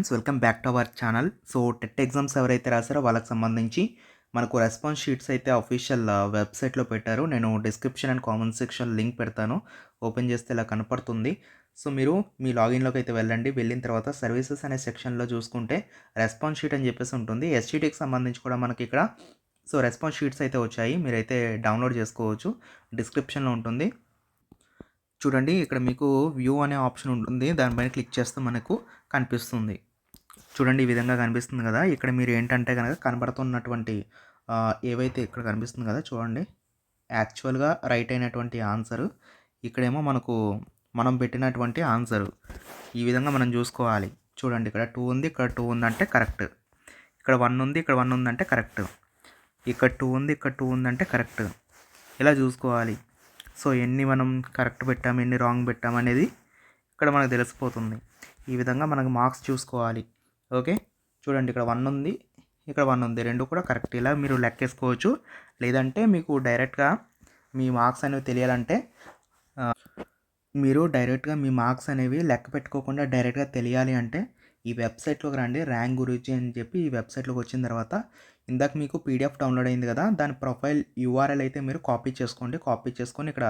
Friends welcome back to our channel so TET exams ఎవరైతే రాసారో వాళ్ళకి సంబంధించి మనకు రెస్పాన్స్ షీట్స్ అయితే అఫీషియల్ వెబ్సైట్లో uh, పెట్టారు. నేను description and comment section link పెడతాను. ఓపెన్ చేస్తే ఇలా కనపడుతుంది. సో మీరు మీ లాగిన్లోకి అయితే వెళ్ళండి. వెళ్ళిన తర్వాత సర్వీసెస్ అనే సెక్షన్లో చూసుకుంటే రెస్పాన్స్ షీట్ అని చెప్పేసి ఉంటుంది. ఎస్టీటీకి సంబంధించి కూడా మనకి ఇక్కడ సో రెస్పాన్స్ షీట్స్ అయితే వచ్చాయి. మీరైతే డౌన్లోడ్ చేసుకోవచ్చు. డిస్క్రిప్షన్లో ఉంటుంది. చూడండి ఇక్కడ మీకు వ్యూ అనే ఆప్షన్ ఉంటుంది. దానిపైన క్లిక్ చేస్తే మనకు కనిపిస్తుంది. చూడండి ఈ విధంగా కనిపిస్తుంది కదా. ఇక్కడ మీరు ఏంటంటే కనుక కనబడుతున్నటువంటి ఏవైతే ఇక్కడ కనిపిస్తుంది కదా చూడండి. యాక్చువల్గా రైట్ అయినటువంటి ఆన్సర్. ఇక్కడేమో మనకు మనం పెట్టినటువంటి ఆన్సర్. ఈ విధంగా మనం చూసుకోవాలి. చూడండి ఇక్కడ టూ ఉంది ఇక్కడ టూ ఉందంటే కరెక్ట్. ఇక్కడ వన్ ఉంది ఇక్కడ వన్ ఉందంటే కరెక్ట్. ఇక్కడ టూ ఉంది ఇక్కడ టూ ఉందంటే కరెక్ట్. ఇలా చూసుకోవాలి. సో ఎన్ని మనం కరెక్ట్ పెట్టాం ఎన్ని రాంగ్ పెట్టాం అనేది ఇక్కడ మనకు తెలిసిపోతుంది. ఈ విధంగా మనకు మార్క్స్ చూసుకోవాలి. ఓకే? చూడండి ఇక్కడ వన్ ఉంది. ఇక్కడ వన్ ఉంది. రెండు కూడా కరెక్ట్ ఇలా మీరు లెక్కేసుకోవచ్చు. లేదంటే మీకు డైరెక్ట్గా మీ మార్క్స్ అనేవి తెలియాలంటే మీరు డైరెక్ట్గా మీ మార్క్స్ అనేవి లెక్క పెట్టుకోకుండా డైరెక్ట్గా తెలియాలి అంటే ఈ వెబ్సైట్లోకి రండి. ర్యాంక్ గురించి అని చెప్పి ఈ వెబ్సైట్లోకి వచ్చిన తర్వాత ఇందాక మీకు పీడిఎఫ్ డౌన్లోడ్ అయింది కదా దాని ప్రొఫైల్ యూఆర్ఎల్ అయితే మీరు కాపీ చేసుకోండి. కాపీ చేసుకొని ఇక్కడ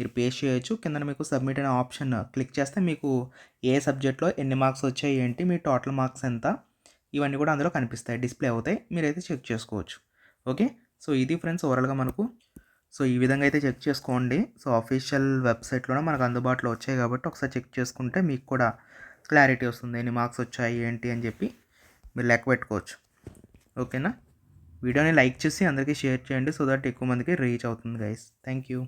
మీరు పేస్ట్ చేయొచ్చు. కింద మీకు సబ్మిట్ అనే ఆప్షన్ క్లిక్ చేస్తే మీకు ఏ సబ్జెక్ట్లో ఎన్ని మార్క్స్ వచ్చాయి ఏంటి మీ టోటల్ మార్క్స్ ఎంత? ఇవన్నీ కూడా అందులో కనిపిస్తాయి. డిస్ప్లే అవుతాయి. మీరైతే చెక్ చేసుకోవచ్చు. ఓకే సో ఇది ఫ్రెండ్స్ ఓవరాల్గా మనకు. సో ఈ విధంగా అయితే చెక్ చేసుకోండి. సో అఫీషియల్ వెబ్సైట్లోనే మనకు అందుబాటులో వచ్చాయి కాబట్టి ఒకసారి చెక్ చేసుకుంటే మీకు కూడా క్లారిటీ వస్తుంది. ఎన్ని మార్క్స్ వచ్చాయి ఏంటి అని చెప్పి మీరు లెక్క పెట్టుకోవచ్చు. ఓకేనా వీడియోని లైక్ చేసి అందరికీ షేర్ చేయండి. సో దట్ ఎక్కువ మందికి రీచ్ అవుతుంది గైస్ థ్యాంక్ యూ